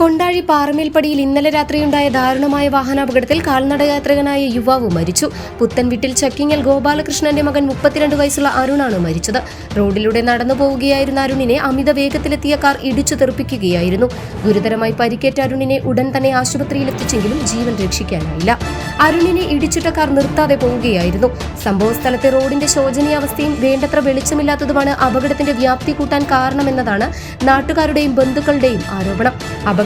Kondazhi പാറമേൽപ്പടിയിൽ ഇന്നലെ രാത്രിയുണ്ടായ ദാരുണമായ വാഹനാപകടത്തിൽ കാൽനടയാത്രികനായ യുവാവ് മരിച്ചു. പുത്തൻവീട്ടിൽ ചക്കിങ്ങൽ ഗോപാലകൃഷ്ണന്റെ മകൻ മുപ്പത്തിരണ്ട് വയസ്സുള്ള അരുണാണ് മരിച്ചത്. റോഡിലൂടെ നടന്നു പോവുകയായിരുന്ന അരുണിനെ അമിത വേഗത്തിലെത്തിയ കാർ ഇടിച്ചു തെറിപ്പിക്കുകയായിരുന്നു. ഗുരുതരമായി പരിക്കേറ്റ അരുണിനെ ഉടൻ തന്നെ ആശുപത്രിയിലെത്തിച്ചെങ്കിലും ജീവൻ രക്ഷിക്കാനായില്ല. അരുണിനെ ഇടിച്ചിട്ട കാർ നിർത്താതെ പോവുകയായിരുന്നു. സംഭവസ്ഥലത്തെ റോഡിന്റെ ശോചനീയാവസ്ഥയും വേണ്ടത്ര വെളിച്ചമില്ലാത്തതുമാണ് അപകടത്തിന്റെ വ്യാപ്തി കൂട്ടാൻ കാരണമെന്നതാണ് നാട്ടുകാരുടെയും ബന്ധുക്കളുടെയും ആരോപണം.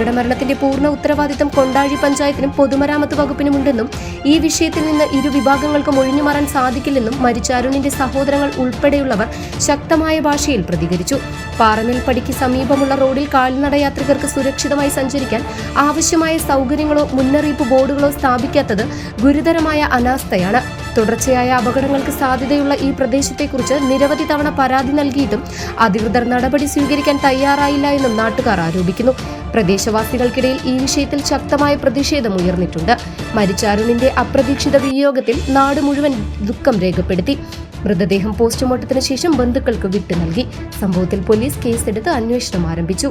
അപകട മരണത്തിന്റെ പൂർണ ഉത്തരവാദിത്തം കൊണ്ടാഴി പഞ്ചായത്തിനും പൊതുമരാമത്ത് വകുപ്പിനുമുണ്ടെന്നും ഈ വിഷയത്തിൽ നിന്ന് ഇരു വിഭാഗങ്ങൾക്കും ഒഴിഞ്ഞുമാറാൻ സാധിക്കില്ലെന്നും മരിച്ച അരുണിന്റെ സഹോദരങ്ങൾ ഉൾപ്പെടെയുള്ളവർ ശക്തമായ ഭാഷയിൽ പ്രതികരിച്ചു. പാറമേൽപ്പടിക്ക് സമീപമുള്ള റോഡിൽ കാൽനട യാത്രികർക്ക് സുരക്ഷിതമായി സഞ്ചരിക്കാൻ ആവശ്യമായ സൗകര്യങ്ങളോ മുന്നറിയിപ്പ് ബോർഡുകളോ സ്ഥാപിക്കാത്തത് ഗുരുതരമായ അനാസ്ഥയാണ്. തുടർച്ചയായ അപകടങ്ങൾക്ക് സാധ്യതയുള്ള ഈ പ്രദേശത്തെക്കുറിച്ച് നിരവധി തവണ പരാതി നൽകിയിട്ടും അധികൃതർ നടപടി സ്വീകരിക്കാൻ തയ്യാറായില്ല എന്നും നാട്ടുകാർ ആരോപിക്കുന്നു. പ്രദേശവാസികൾക്കിടയിൽ ഈ വിഷയത്തിൽ ശക്തമായ പ്രതിഷേധം ഉയർന്നിട്ടുണ്ട്. മരിച്ച അരുണിന്റെ അപ്രതീക്ഷിത വിയോഗത്തിൽ നാട് മുഴുവൻ ദുഃഖം രേഖപ്പെടുത്തി. മൃതദേഹം പോസ്റ്റ്മോർട്ടത്തിന് ശേഷം ബന്ധുക്കൾക്ക് വിട്ടു നൽകി. സംഭവത്തിൽ പോലീസ് കേസെടുത്ത് അന്വേഷണം ആരംഭിച്ചു.